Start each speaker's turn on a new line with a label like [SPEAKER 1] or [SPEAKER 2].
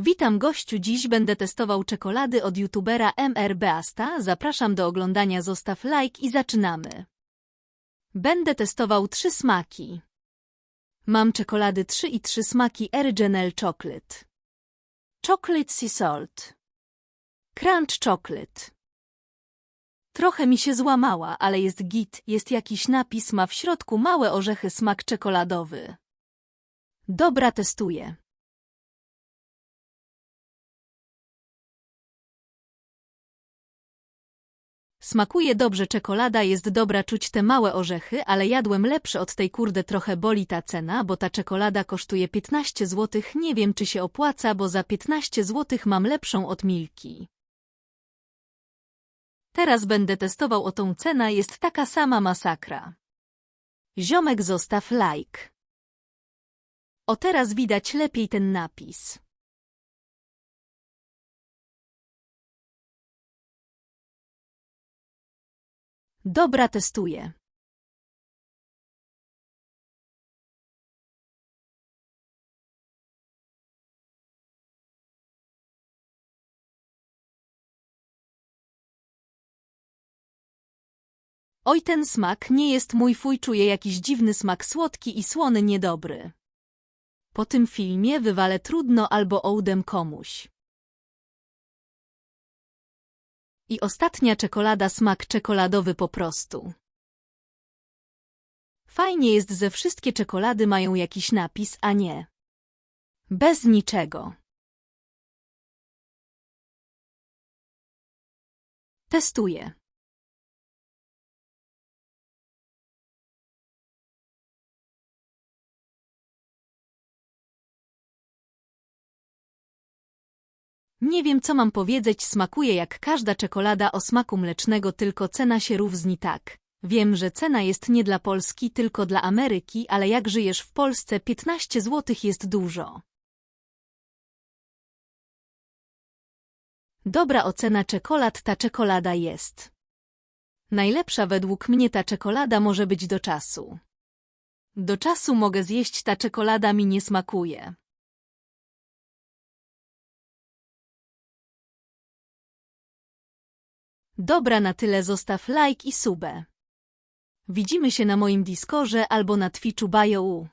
[SPEAKER 1] Witam gościu, dziś będę testował czekolady od youtubera MR Beasta. Zapraszam do oglądania, zostaw like i zaczynamy. Będę testował trzy smaki. Mam czekolady 3 i 3 smaki Original Chocolate. Chocolate Sea Salt. Crunch Chocolate. Trochę mi się złamała, ale jest git, jest jakiś napis, ma w środku małe orzechy, smak czekoladowy. Dobra, testuję. Smakuje dobrze czekolada, jest dobra czuć te małe orzechy, ale jadłem lepsze od tej kurde trochę boli ta cena, bo ta czekolada kosztuje 15 zł, nie wiem czy się opłaca, bo za 15 zł mam lepszą od Milki. Teraz będę testował o tą cena, jest taka sama masakra. Ziomek zostaw like. O teraz widać lepiej ten napis. Dobra, testuję. Oj, ten smak nie jest mój fuj, czuję jakiś dziwny smak słodki i słony niedobry. Po tym filmie wywalę trudno albo ołdem komuś. I ostatnia czekolada smak czekoladowy po prostu. Fajnie jest, że wszystkie czekolady mają jakiś napis, a nie bez niczego. Testuję. Nie wiem, co mam powiedzieć, smakuje jak każda czekolada o smaku mlecznego, tylko cena się różni tak. Wiem, że cena jest nie dla Polski, tylko dla Ameryki, ale jak żyjesz w Polsce, 15 zł jest dużo. Dobra ocena czekolad ta czekolada jest. Najlepsza według mnie ta czekolada może być do czasu. Do czasu mogę zjeść, ta czekolada mi nie smakuje. Dobra na tyle zostaw like i subę. Widzimy się na moim Discorze albo na Twitchu Bio.